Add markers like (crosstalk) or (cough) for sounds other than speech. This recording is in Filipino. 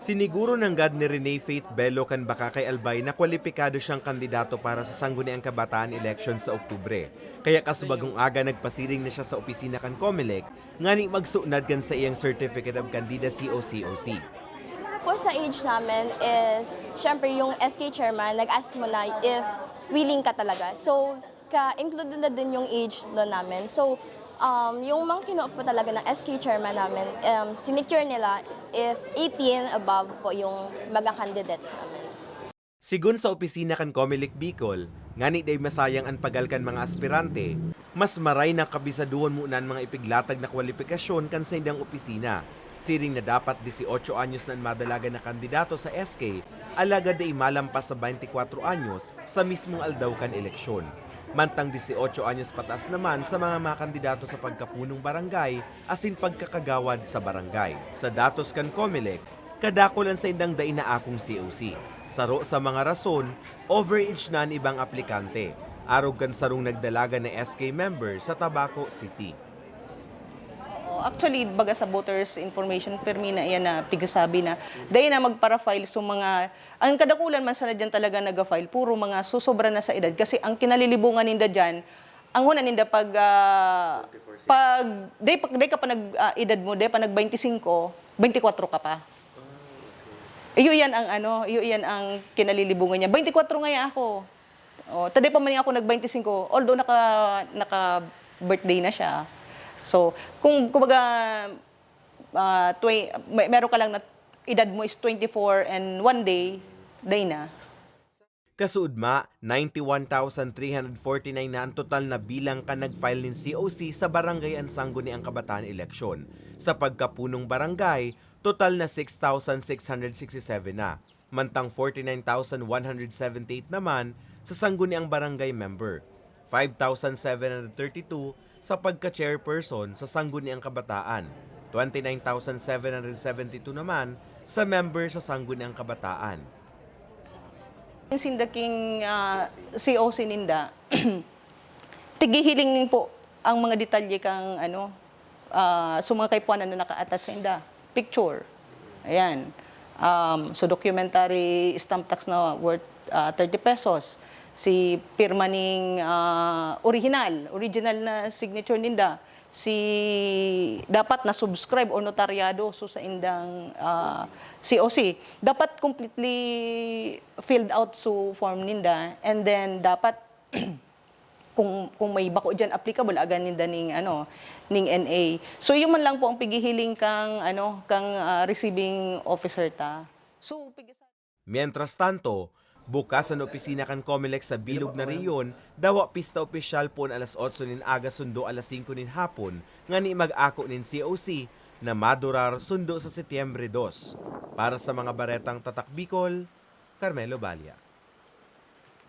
Siniguro ng God ni Rene Faith Bello kan baka kay Albay na kwalipikado siyang kandidato para sa Sangguniang Kabataan election sa Oktubre. Kaya kasubagong aga nagpasiring na siya sa opisina kan Comelec, ngani magsuunad kan sa iyang Certificate of Candidacy o COC. Siguro po sa age namin is, syempre yung SK chairman, nag-ask mo na if willing ka talaga. So, ka-include na din yung age doon namin. So, um, yung mga kinuha po talaga ng SK chairman namin, um, sinecure nila if 18 above po yung mga candidates namin. Sigun sa opisina kan Comelec Bicol, ngani day masayang ang pagalkan mga aspirante, mas maray na kabisaduan mo nan mga ipiglatag na kwalifikasyon kan sa indang opisina. Siring na dapat 18 anyos na madalaga na kandidato sa SK, alaga day malampas sa 24 anyos sa mismong aldaw kan eleksyon. Mantang 18 anyos patas naman sa mga mga kandidato sa pagkapunong barangay asin pagkakagawad sa barangay. Sa datos kan Comelec, kadakulan sa indang dain na akong COC. Saro sa mga rason, overage na ang ibang aplikante. Arog kan sarong nagdalaga na SK member sa Tabaco City. Actually, baga sa voters information permi na yan na pigasabi na dahil na magpara-file so mga ang kadakulan man sana dyan talaga naga-file puro mga susobra na sa edad kasi ang kinalilibungan ninda dyan ang una ninda pag ah, pag day, pag day ka pa nag ah, mo day pa nag 25 24 ka pa Iyo yan ang ano, iyo yan ang kinalilibungan niya. 24 nga ako. Oh, taday pa man ako nag 25, although naka naka birthday na siya. So, kung kumbaga ah, twe- may, meron ka lang na edad mo is 24 and one day, day na. Kasuudma, 91,349 na ang total na bilang ka nag-file ng COC sa barangay ang Sangguniang Kabataan eleksyon. Sa pagkapunong barangay, total na 6,667 na. Mantang 49,178 naman sa Sangguniang Barangay member. 5,732 sa pagka-chairperson sa Sangguniang Kabataan. 29,772 naman sa member sa Sangguniang Kabataan. Yung sindaking ah, COC ninda, (clears throat) tigihiling nin po ang mga detalye kang ano, uh, sa mga kaipuanan na nakaatas sa inda. Picture. Ayan. Um, so documentary stamp tax na worth ah, 30 pesos. Si pirma ning ah, original, original na signature ninda. Si dapat na subscribe o notaryado so sa indang ah, COC. Dapat completely filled out so form ninda and then dapat (clears throat) kung kung may bako diyan applicable agan ninda ning ano ning NA. So yun man lang po ang pigihiling kang ano kang ah, receiving officer ta. So pigasa Mientras tanto, bukas ang opisina kan Comelec sa Bilog na Riyon, dawa pista opisyal po alas 8 nin aga sundo alas 5 nin hapon, nga ni mag-ako nin COC na madurar sundo sa Setyembre 2. Para sa mga baretang tatak Bicol, Carmelo Balia.